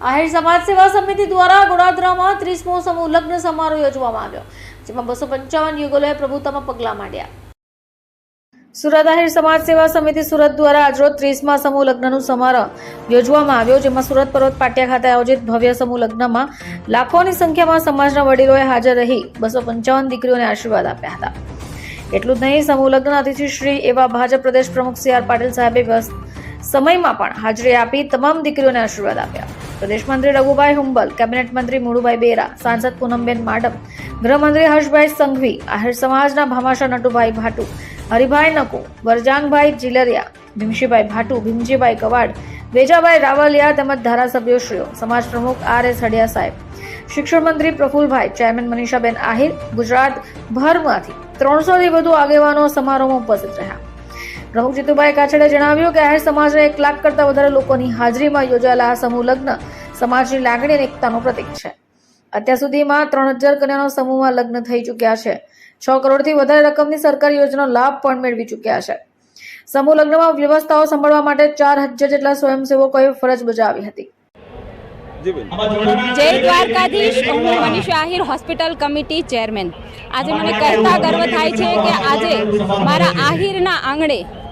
આહિર સમાજ સેવા સમિતિ દ્વારા ગોડાદરામાં ત્રીસમો સમૂહ લગ્ન સમારોહ યોજવામાં આવ્યો, જેમાં બસો પંચાવન યુગલોએ પ્રભુતામાં પગલાં માંડ્યા. સુરત આહિર સમાજ સેવા સમિતિ સુરત દ્વારા આજરોજ ત્રીસમા સમૂહ લગ્નનું સમારોહ યોજવામાં આવ્યો, જેમાં સુરત પર્વત પાટિયા ખાતે આયોજિત ભવ્ય સમૂહ લગ્નમાં લાખોની સંખ્યામાં સમાજના વડીલોએ હાજર રહી બસો પંચાવન દીકરીઓને આશીર્વાદ આપ્યા હતા. એટલું જ નહીં, સમૂહ લગ્ન અતિથિ શ્રી એવા ભાજપ પ્રદેશ પ્રમુખ સી આર પાટીલ સાહેબે સમયમાં પણ હાજરી આપી તમામ દીકરીઓને આશીર્વાદ આપ્યા. પ્રદેશ મંત્રી રઘુભાઈ હુંબલ, કેબિનેટ મંત્રી મુળુભાઈ બેરા, સાંસદ પૂનમબેન માડમ, ગૃહમંત્રી હર્ષભાઈ સંઘવી, આહિર સમાજના ભામાશા નટુભાઈ ભાટુ, હરિભાઈ નકુ વરજાંગભાઈ જીલરિયા, ભીમશીભાઈ ભાટુ, ભીમજીભાઈ કવાડ, વેજાભાઈ રાવલિયા તેમજ ધારાસભ્યશ્રીઓ, સમાજ પ્રમુખ આર એસ હડિયા સાહેબ. શિક્ષણ મંત્રી પ્રફુલભાઈ, ચેરમેન મનીષાબેન આહિર, ગુજરાત ભરમાંથી ત્રણસોથી વધુ આગેવાનો સમારોહમાં ઉપસ્થિત રહ્યા. પ્રમુખ જીતુભાઈ કાછડે જણાવ્યું કે આહિર સમાજના એક લાખ કરતાં વધારે લોકોની હાજરીમાં યોજાયેલા આ સમૂહ લગ્ન સમાજની લાગણી અને એકતાનું પ્રતીક છે. અત્યાર સુધીમાં ત્રણ હજાર કન્યાનો સમૂહમાં લગ્ન થઈ ચૂક્યા છે. છ કરોડથી વધારે રકમની સરકારી યોજનાનો લાભ પણ મેળવી ચૂક્યા છે. સમૂહ લગ્નમાં વ્યવસ્થાઓ સંભાળવા માટે ચાર હજાર જેટલા સ્વયંસેવકોએ ફરજ બજાવી હતી. જય દ્વારકાધીશ. હું Manisha Ahir hospital committee chairman. આજે મને કહેતા ગર્વ થાય છે કે આજે મારા આહિરના આંગણે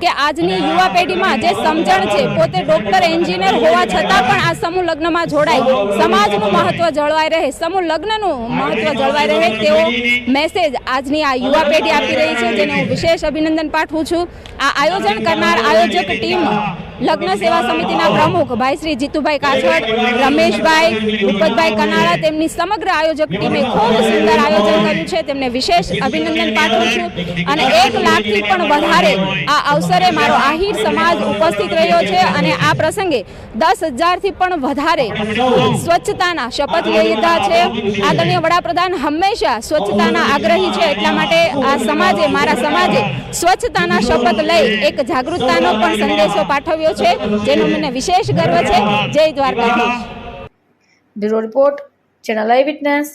કે આજની યુવા પેઢીમાં જે સમજણ છે, પોતે ડોક્ટર એન્જિનિયર હોવા છતાં પણ આ સમૂહ લગ્નમાં જોડાય. સમાજનું મહત્વ જળવાઈ રહે, સમૂહ લગ્નનું મહત્વ જળવાઈ રહે તેવો મેસેજ આજની આ યુવા પેઢી આપી રહી છે, જેને હું વિશેષ અભિનંદન પાઠવું છું. આ આયોજન કરનાર આયોજક ટીમ લગ્ન સેવા સમિતિના પ્રમુખ ભાઈ શ્રી જીતુભાઈ કાછડ, રમેશભાઈ ભૂપતભાઈ કનાળા તેમની સમગ્ર આયોજક ટીમે ખૂબ સુંદર આયોજન કર્યું છે. તેમને વિશેષ અભિનંદન પાઠવું છું અને એક લાખથી પણ વધારે આ અવસરે મારો આહિર સમાજ ઉપસ્થિત રહ્યો છે અને આ પ્રસંગે દસ હજારથી પણ વધારે સ્વચ્છતાના શપથ લીધા છે. આદરણીય વડાપ્રધાન હંમેશા સ્વચ્છતાના આગ્રહી છે. એટલા માટે આ સમાજે, મારા સમાજે સ્વચ્છતાના શપથ લઈ એક જાગૃતતાનો પણ સંદેશો પાઠવ્યો છે જેનો મને વિશેષ ગર્વ છે. જય Dwarkadhish. Bureau report channel Eye Witness.